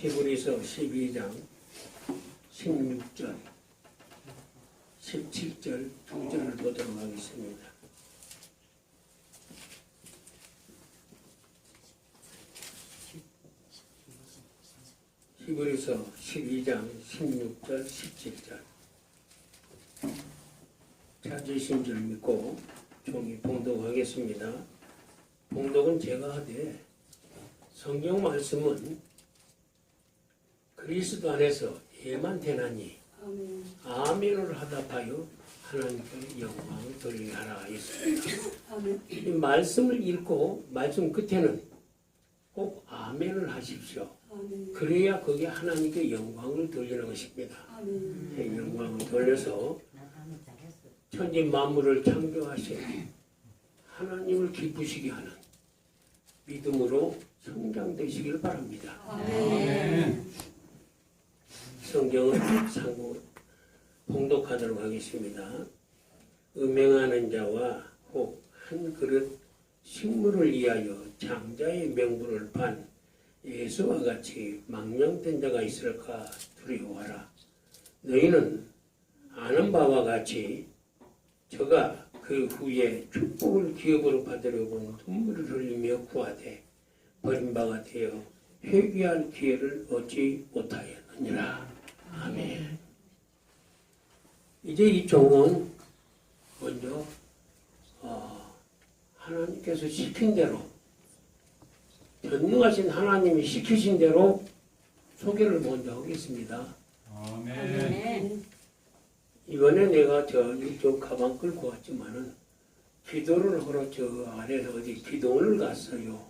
히브리서 12장 16절 17절 두 절을 보도록 하겠습니다. 히브리서 12장 16절 17절 찾으신 줄 믿고 종이 봉독하겠습니다. 봉독은 제가 하되 성경 말씀은 그리스도 안에서 예만 되나니 아멘. 아멘을 하답하여 하나님께 영광을 돌리게 하라 했습니다. 아멘. 이 말씀을 읽고 말씀 끝에는 꼭 아멘을 하십시오. 아멘. 그래야 그게 하나님께 영광을 돌리는 것입니다. 아멘. 이 영광을 돌려서 천지 만물을 창조하신 하나님을 기쁘시게 하는 믿음으로 성장되시길 바랍니다. 아멘. 성경을 상고 봉독하도록 하겠습니다. 음행하는 자와 혹 한 그릇 식물을 위하여 장자의 명분을 판 예수와 같이 망령된 자가 있을까 두려워하라. 너희는 아는 바와 같이 저가 그 후에 축복을 기업으로 받으려고 눈물을 흘리며 구하되 버림바가 되어 회개할 기회를 얻지 못하였느니라. 아멘. 이제 이 종은 먼저 어, 하나님께서 시킨 대로 전능하신 하나님이 시키신 대로 소개를 먼저 하겠습니다. 아멘. 아멘. 이번에 내가 저 이쪽 가방 끌고 왔지만은 기도를 하러 저 아래서 어디 기도원을 갔어요.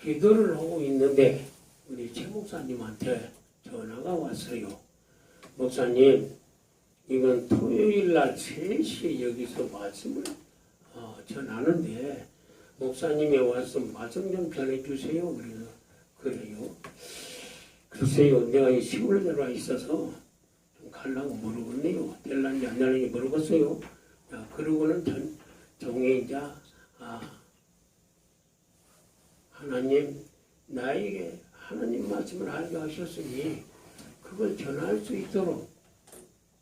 기도를 하고 있는데 우리 최 목사님한테 전화가 왔어요. 목사님, 이건 토요일 날 3시에 여기서 말씀을 어, 전하는데 목사님이 와서 말씀 좀 전해주세요. 그래서 그래요. 글쎄요, 내가 이 시골 내려와 있어서 좀 가려고 모르겠네요. 될란지 안 될란지 모르겠어요. 야, 그러고는 전, 정의자, 아, 하나님, 나에게 하나님 말씀을 알게 하셨으니, 그걸 전할 수 있도록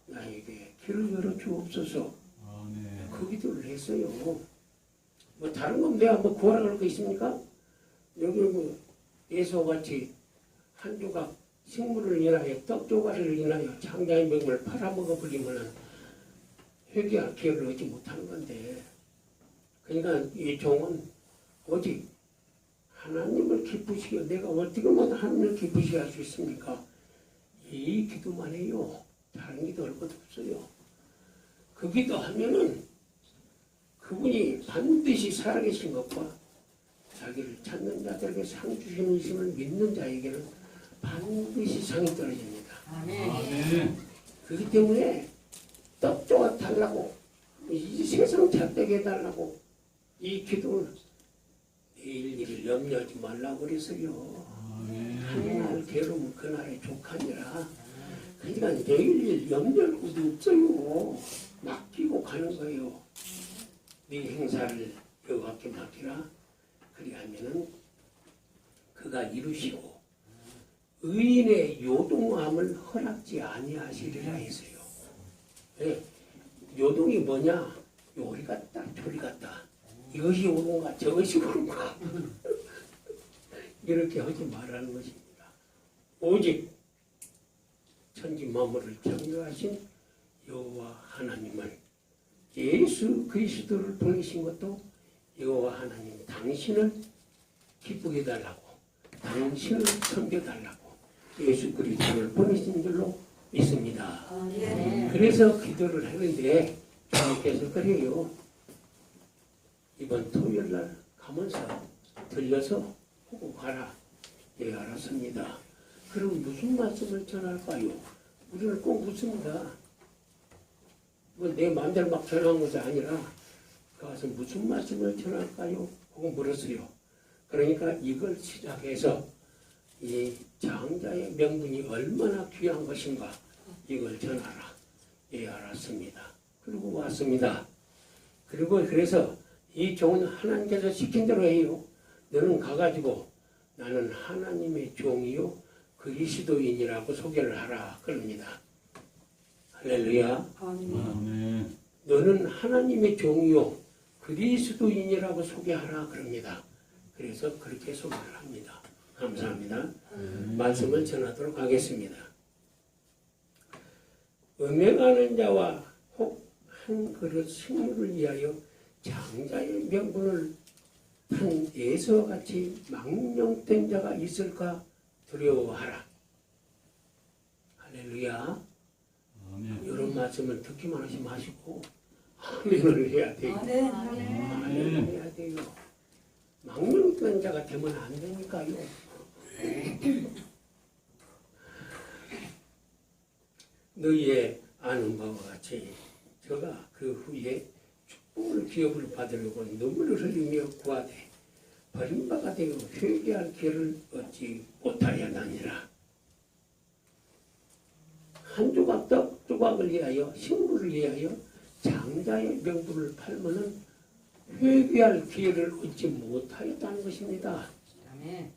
나에게 길을 열어 주옵소서. 아멘. 그 기도를 했어요. 뭐 다른 건 내가 뭐 구하라 그럴 거 있습니까? 여기 뭐 예수와 같이 한 조각 식물을 인하여 떡 조각을 인하여 장자의 명을 팔아먹어 버리면은 회개할 기회를 얻지 못하는 건데 그러니까 이 종은 오직 하나님을 기쁘시게 내가 어떻게 하면 하나님을 기쁘시게 할 수 있습니까? 이 기도만 해요. 다른 기도 할 것도 없어요. 그 기도 하면은 그분이 반드시 살아계신 것과 자기를 찾는 자들에게 상 주시는 믿는 자에게는 반드시 상이 떨어집니다. 아멘. 그렇기 때문에 떡조각 달라고 이 세상 잘되게 해달라고 이 기도를 내일 일을 염려하지 말라고 그랬어요. 한날 괴로움 그날의 족하니라. 그러니까 내일 것도 없어요. 맡기고 가는 거예요. 네 행사를 여호와께 맡기라. 그리하면은 그가 이루시고 의인의 요동함을 허락지 아니하시리라 했어요. 예, 요동이 뭐냐? 요리 같다, 조리 같다. 이것이 옳은가, 저것이 옳은가. 이렇게 하지 말라는 것입니다. 오직 천지 만물을 창조하신 여호와 하나님을 예수 그리스도를 보내신 것도 여호와 하나님 당신을 기쁘게 해달라고 당신을 섬겨달라고 예수 그리스도를 보내신 줄로 믿습니다. 아멘. 그래서 기도를 하는데 주님께서 그래요. 이번 토요일 날 가면서 들려서 보고 가라. 예, 알았습니다. 그럼 무슨 말씀을 전할까요? 우리는 꼭 묻습니다. 뭐내 마음대로 막 전하는 것이 아니라 가서 무슨 말씀을 전할까요? 그거 물었어요. 그러니까 이걸 시작해서 이 장자의 명분이 얼마나 귀한 것인가 이걸 전하라. 예, 알았습니다. 그리고 왔습니다. 그리고 그래서 이 종은 하나님께서 시킨 대로 해요. 너는 가가지고 나는 하나님의 종이요 그리스도인이라고 소개를 하라 그럽니다. 할렐루야. 아멘. 너는 하나님의 종이요 그리스도인이라고 소개하라 그럽니다. 그래서 그렇게 소개를 합니다. 감사합니다. 말씀을 전하도록 하겠습니다. 음행하는 자와 혹 한 그릇 식물을 위하여 장자의 명분을 한 예수와 같이 망령된 자가 있을까 두려워하라. 할렐루야. 아멘. 이런 말씀을 듣기만 하지 마시고 아멘을 해야 돼요. 아멘을 해야 돼요. 망령된 자가 되면 안 되니까요. 너희의 아는 바와 같이 저가 그 후에 축복을 기업을 받으려고 눈물을 흘리며 구하되 버림바가 되어 회개할 기회를 얻지 못하였나니라. 한 조각 떡 조각을 위하여 식물을 위하여 장자의 명부를 팔면은 회개할 기회를 얻지 못하였다는 것입니다. 아멘.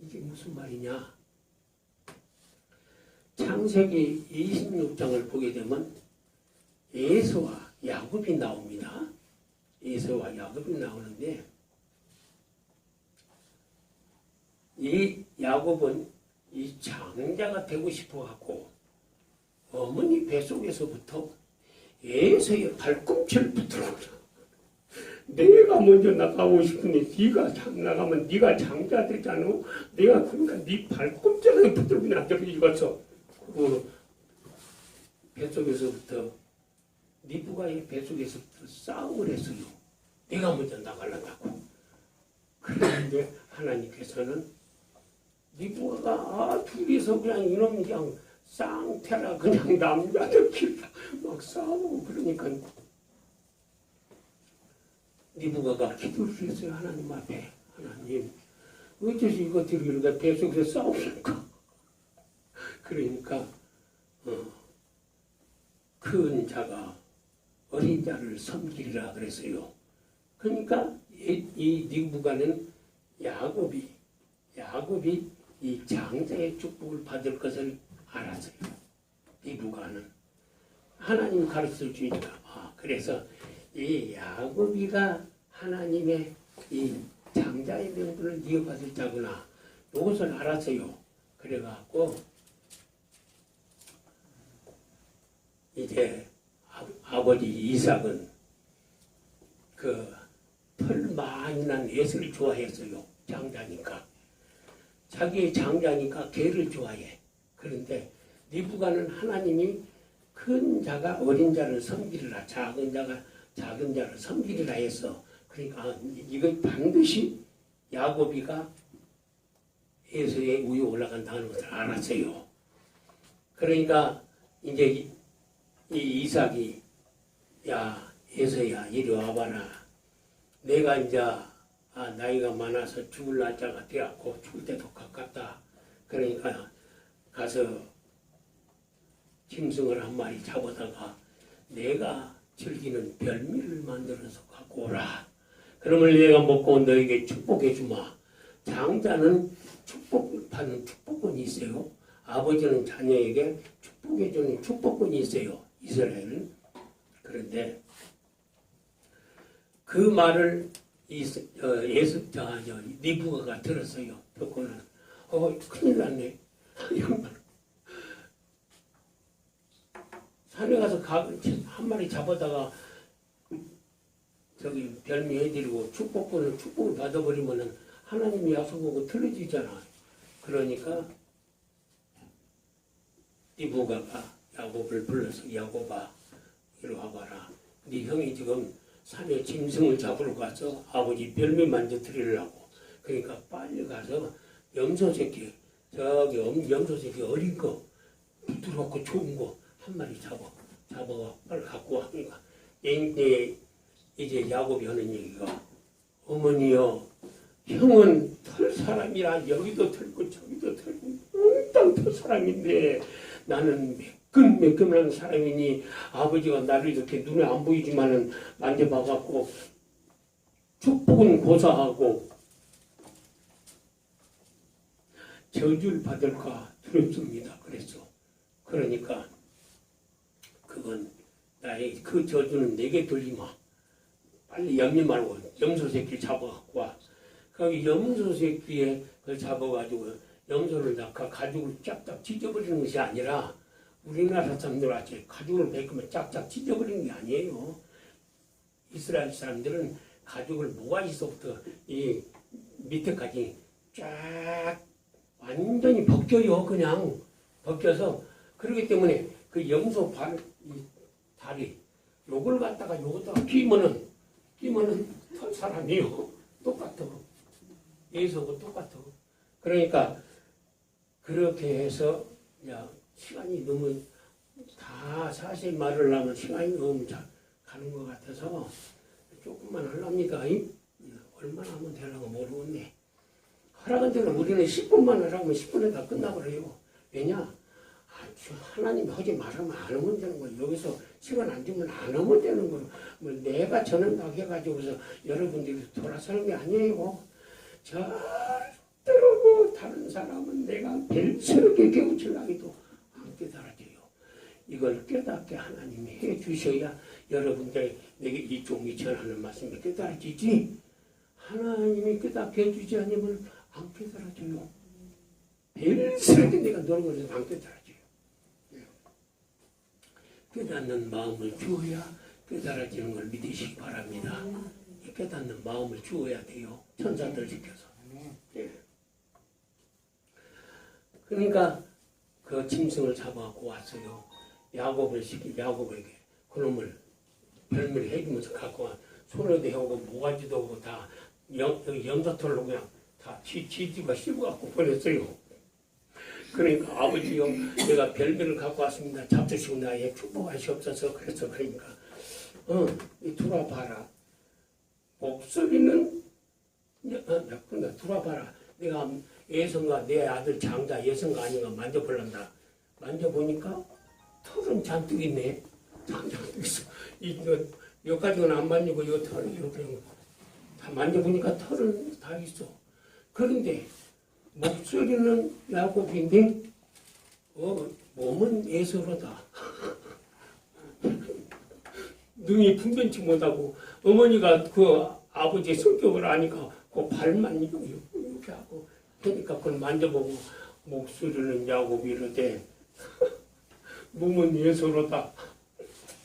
이게 무슨 말이냐? 창세기 26장을 보게 되면 에서와 야곱이 나옵니다. 에서와 야곱이 나오는데 이 야곱은 이 장자가 되고 싶어 갖고 어머니 뱃속에서부터 에서의 발꿈치를 붙들어 내가 먼저 나가고 싶으니 네가 장 나가면 네가 장자 되잖아. 내가 그러니까 네 발꿈치를 붙들고 그냥 저기 이거서 그 뱃속에서부터 니부가의 뱃속에서부터 싸움을 했어요. 내가 먼저 나가려고. 그런데 하나님께서는 니부가가 아 둘이서 그냥 이놈 그냥 쌍태라 그냥 남자들끼리 막 싸우고 그러니까 니부가가 기도를 했어요 하나님 앞에 하나님 어째서 이것들이 이렇게 뱃속에서 싸웁니까? 그러니까 어, 큰 자가 어린 자를 섬기리라 그랬어요. 그러니까 이, 이 니부가는 야곱이 야곱이 이 장자의 축복을 받을 것을 알았어요. 니부가는 하나님 가르쳐 주니까 아, 그래서 이 야곱이가 하나님의 이 장자의 명분을 이어받을 자구나 이것을 알았어요. 그래갖고 이제 아, 아버지 이삭은 그 털 많이 난 애를 좋아했어요. 장자니까. 자기 장자니까 개를 좋아해. 그런데 니부가는 하나님이 큰 자가 어린 자를 섬기리라 작은 자가 작은 자를 섬기리라 해서 그러니까 이거 반드시 야곱이가 에서의 위에 올라간다는 것을 알았어요. 그러니까 이제 이, 이 이삭이 야 에서야 이리 와봐라. 내가 이제 아, 나이가 많아서 죽을 날짜가 되었고 죽을 때도 가깝다. 그러니까 가서 짐승을 한 마리 잡아다가 내가 즐기는 별미를 만들어서 갖고 오라. 그러면 내가 먹고 너에게 축복해 주마. 장자는 축복을 받는 축복권이 있어요. 아버지는 자녀에게 축복해 주는 축복권이 있어요. 이스라엘은. 그런데 그 말을 이 어, 예수 저, 저 니부가가 들었어요. 듣고는 어 큰일 났네. 산에 가서 가, 한 마리 잡아다가 저기 별미 해드리고 축복권을 축복을 받아버리면은 하나님이 약속하고 틀어지잖아. 그러니까 이부가가 야곱을 불러서 야곱아 이리 와봐라. 네 형이 지금 산에 짐승을 잡으러 가서 아버지 별미 만져 드리려고. 그러니까 빨리 가서 염소 새끼 저기 엄- 염소 새끼 어린 거 부드럽고 좋은 거 한 마리 잡아 잡아가 빨리 갖고 와. 그러니까 이제 야곱이 하는 얘기가 어머니요 형은 털 사람이라 여기도 털고 저기도 털고 엉땅 털 사람인데 나는 매 끈매끈한 사람이니 아버지가 나를 이렇게 눈에 안 보이지만은 만져봐갖고 축복은 고사하고 저주를 받을까 두렵습니다. 그랬어. 그러니까 그건 나의 그 저주는 내게 돌리마. 빨리 염려 말고 염소 새끼 잡아갖고 와. 거기 염소 새끼에 그걸 잡아가지고 염소를 낳고 가죽을 쫙쫙 찢어버리는 것이 아니라 우리나라 사람들 같이 가죽을 베끼면 쫙쫙 찢어버리는 게 아니에요. 이스라엘 사람들은 가죽을 모가지서부터 이 밑에까지 쫙 완전히 벗겨요. 그냥 벗겨서 그렇기 때문에 그 염소 발, 이 다리 요걸 갖다가 요것다가 끼면은 끼면은 털 사람이요. 똑같아. 예수하고 똑같아. 그러니까 그렇게 해서 야 시간이 너무 다 사실 말을 하면 시간이 너무 자, 가는 것 같아서 조금만 하랍니다. 이? 얼마나 하면 되려고 모르겠네. 하라는 데는 우리는 10분만 하라면 10분에 다 끝나버려요. 왜냐? 아, 저 하나님 하지 말하면 안 하면 되는 거예요. 여기서 시간 안 주면 안 하면 되는 거예요. 뭐 내가 전한다고 해가지고서 여러분들이 돌아서는 게 아니에요. 절대로 뭐 다른 사람은 내가 벨스럽게 깨우치려기도. 이걸 깨닫게 하나님이 해 주셔야 여러분들이 내게 이 종이 전하는 말씀이 깨달아지지. 하나님이 깨닫게 해주지 않으면 안 깨달아져요. 벨스럽게 내가 노력을 안 깨달아져요. 예. 깨닫는 마음을 주어야 깨달아지는 걸 믿으시기 바랍니다. 이 깨닫는 마음을 주어야 돼요. 천사들 지켜서. 예. 그러니까 그 짐승을 잡아갖고 왔어요. 야곱을 시키 야곱에게 그놈을 별미를 해주면서 갖고 와. 손에도 해오고 모가지도 오고 다 영, 여기 염소털로 그냥 다 지, 지지가 씹어갖고 보냈어요. 그러니까 아버지요 내가 별미를 갖고 왔습니다. 잡수시고 나의 축복하시옵소서 그래서 그러니까. 어이 들어봐라. 목소리는 어, 그러니까 들어봐라. 내가 예성과 내 아들 장자 예성과 아닌가 만져볼란다. 만져보니까 털은 잔뜩 있네. 잔뜩 있어. 이거 여기까지는 안 만지고 이 털은 이렇게 다 만져보니까 털은 다 있어. 그런데 목소리는 야곱인데 어, 몸은 예서로다. 능히 분변치 못하고 어머니가 그 아버지의 성격을 아니까 그 발만 이렇게 하고 그러니까 그걸 만져보고 목소리는 야곱이 이러되 몸은 예서로다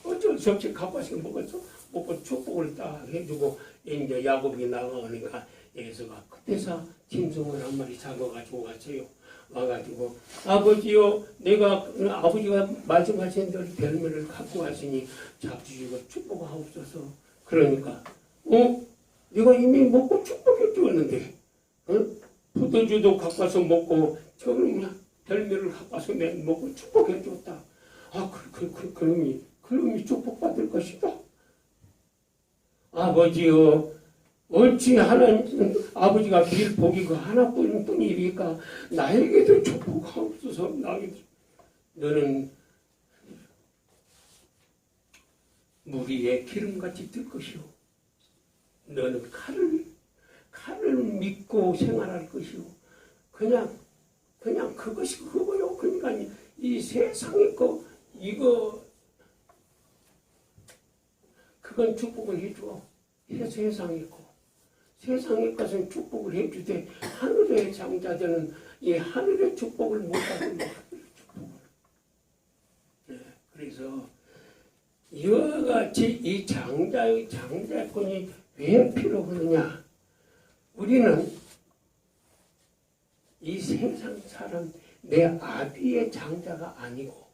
어쩔 수 없이 갚아서 먹었어 먹고 축복을 딱 해주고 이제 야곱이 나가니까 예서가 그때서 짐승을 한 마리 잡아가지고 왔어요 와가지고 아버지요 내가 아버지가 말씀하신 대로 별미를 갖고 왔으니 잡수시고 축복하옵소서 그러니까 어? 내가 이미 먹고 축복해 주었는데 어? 포도주도 갖고 와서 먹고 저놈 별미를 갖고 와서 내 먹고 축복해 줬다 아 그, 그, 그, 그놈이 그놈이 축복받을 것이다. 아버지요 어찌 하나님 아버지가 빌 복이 그 하나뿐 뿐이니까 나에게도 축복하옵소서 나에게도. 너는 무리의 기름같이 뜰 것이요 너는 칼을 칼을 믿고 생활할 것이요 그냥 그냥 그것이 그거요. 그러니까 이- 이 세상의 거 이거 그건 축복을 해줘 이 세상의 거 세상의 것은 축복을 해주되 하늘의 장자들은 이 하늘의 축복을 못 받는 축복을. 네, 그래서 이와 같이 이 장자의 장자권이 왜 필요 하느냐? 우리는 이 세상 사람 내 아비의 장자가 아니고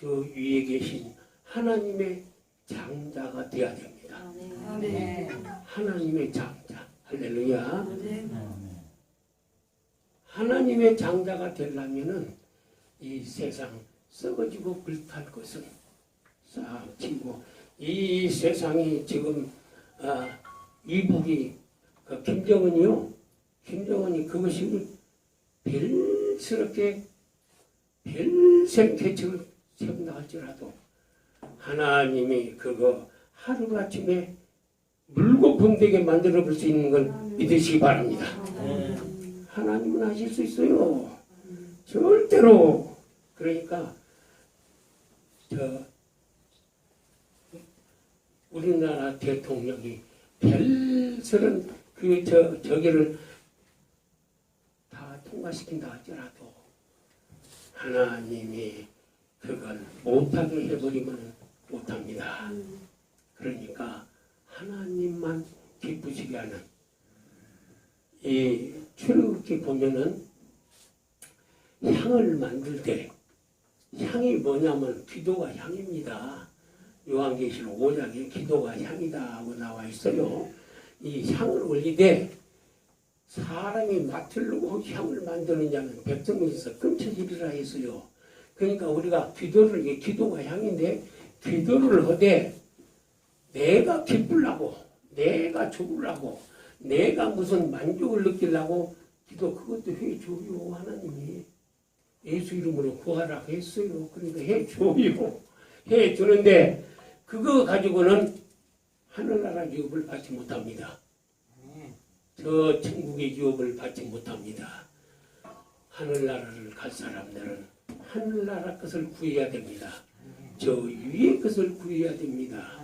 저 위에 계신 하나님의 장자가 되어야 됩니다. 네. 하나님의 장자. 할렐루야. 아멘. 하나님의 장자가 되려면은 이 세상 썩어지고 불탈 것은 싹 치고 이 세상이 지금 아, 이북이 그 김정은이요. 김정은이 그것이 별스럽게 별생 개척을 세운다할지라도 하나님이 그거 하루아침에 물거품 되게 만들어 볼 수 있는 걸 믿으시기 바랍니다. 하나님은 하실 수 있어요. 절대로. 그러니까 저 우리나라 대통령이 별서른 그저 저기를 다 통과시킨다 하더라도 하나님이 그걸 못하게 해버리면 못합니다. 그러니까 하나님만 기쁘시게 하는 이 출애굽기 보면은 향을 만들 때 향이 뭐냐면 기도가 향입니다. 요한계시록 5장에 기도가 향이다 하고 나와 있어요. 이 향을 올리되 사람이 맡으려고 향을 만드는 자는 백성에서 끊쳐지리라 했어요. 그러니까 우리가 기도를 이게 기도가 향인데 기도를 하되 내가 기쁘려고 내가 죽으려고 내가 무슨 만족을 느끼려고 기도 그것도 해줘요 하나님이 예수 이름으로 구하라 했어요. 그러니까 해줘요. 해주는데 그거 가지고는 하늘나라 유업을 받지 못합니다. 저 천국의 유업을 받지 못합니다. 하늘나라를 갈 사람들은 하늘나라 것을 구해야 됩니다. 저 위의 것을 구해야 됩니다.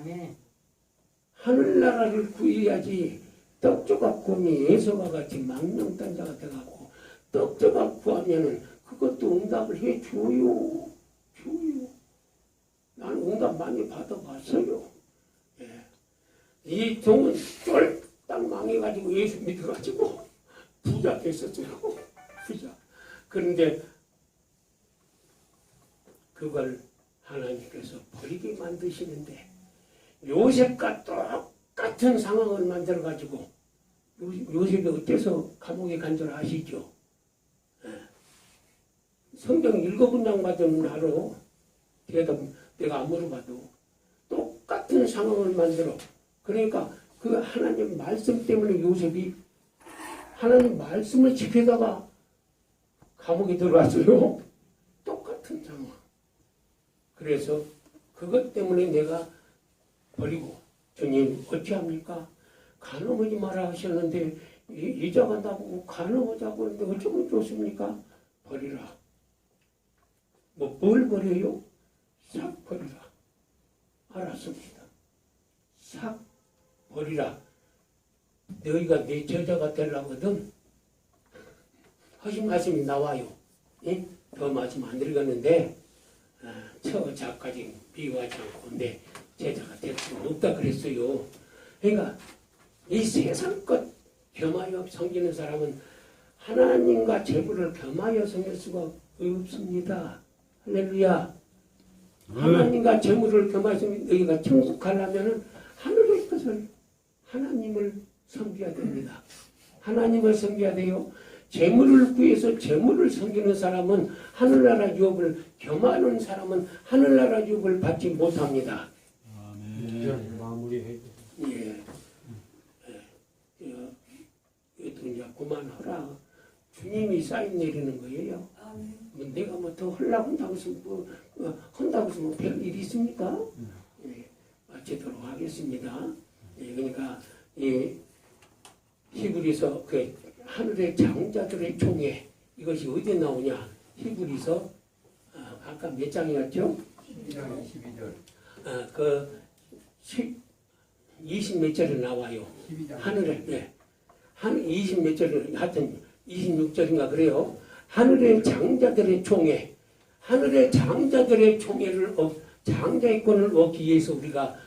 하늘나라를 구해야지 떡조각 구하면 예수와 같이 망령단자가 돼갖고 떡조각 구하면은 그것도 응답을 해줘요. 줘요. 나는 응답 많이 받아봤어요. 예. 이 종은 쫄딱 망해가지고 예수 믿어가지고 부자 됐었어요. 부자. 그런데 그걸 하나님께서 버리게 만드시는데 요셉과 똑같은 상황을 만들어 가지고 요- 요셉이 어째서 감옥에 간 줄 아시죠? 예. 성경 읽어본 양 받으면 알아. 대답 내가 안 물어봐도 똑같은 상황을 만들어. 그러니까 그 하나님 말씀 때문에 요셉이 하나님 말씀을 지키다가 감옥에 들어갔어요. 그래서 그것 때문에 내가 버리고 주님 어찌합니까? 간음하지 마라 하셨는데 이- 이자 간다고 간음하자고 하는데 어쩌면 좋습니까? 버리라. 뭐 뭘 버려요? 싹 버리라. 알았습니다. 싹 버리라. 너희가 내 제자가 되려거든. 하신 말씀이 나와요. 예? 더 말씀 안 드리겠는데 아, 처자까지 비유하지 않고 내 제자가 될 수는 없다 그랬어요. 그러니까 이 세상 것 겸하여 섬기는 사람은 하나님과 재물을 겸하여 섬길 수가 없습니다. 할렐루야. 하나님과 재물을 겸하여 너희가 천국하려면 하늘의 것을 하나님을 섬겨야 됩니다. 하나님을 섬겨야 돼요. 재물을 구해서 재물을 섬기는 사람은 하늘나라 유업을 겸하는 사람은 하늘나라 유업을 받지 못합니다. 아멘. 마무리해. 예. 예. 어, 이것도 이제 그만하라. 주님이 사인 내리는 거예요. 뭐 내가 뭐더 하려고 한다고 해서 뭐, 어, 한다고 해서 뭐별 일이 있습니까? 예. 마치도록 하겠습니다. 예, 그러니까, 이 히브리서 그 하늘의 장자들의 총회 이것이 어디에 나오냐? 히브리서 아, 아까 몇 장이었죠? 12장 12절. 아, 그 10, 20 몇 절에 나와요. 12장. 하늘에 예. 한20몇 절에 하여튼 26절인가 그래요. 하늘의 장자들의 총회 하늘의 장자들의 총회를 얻- 장자의 권을 얻기 위해서 우리가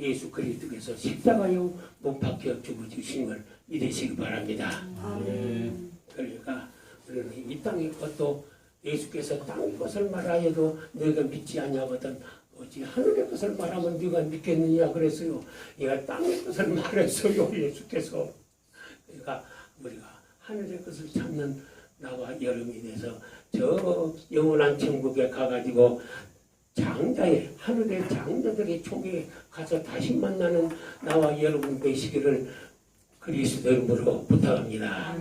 예수 그리스도께서 십자가요 못 박혀 죽어주신 걸 믿으시기 바랍니다. 아멘. 그러니까 우리는 이 땅의 것도 예수께서 땅의 것을 말하여도 너희가 믿지 아니하거든 어찌 하늘의 것을 말하면 네가 믿겠느냐 그랬어요. 얘가 땅의 것을 말했어요 예수께서. 그러니까 우리가 하늘의 것을 찾는 나와 여러분이 돼서 저 영원한 천국에 가가지고 장자의 하늘의 장자들의 총에 가서 다시 만나는 나와 여러분 되시기를 그리스도 이름으로 부탁합니다.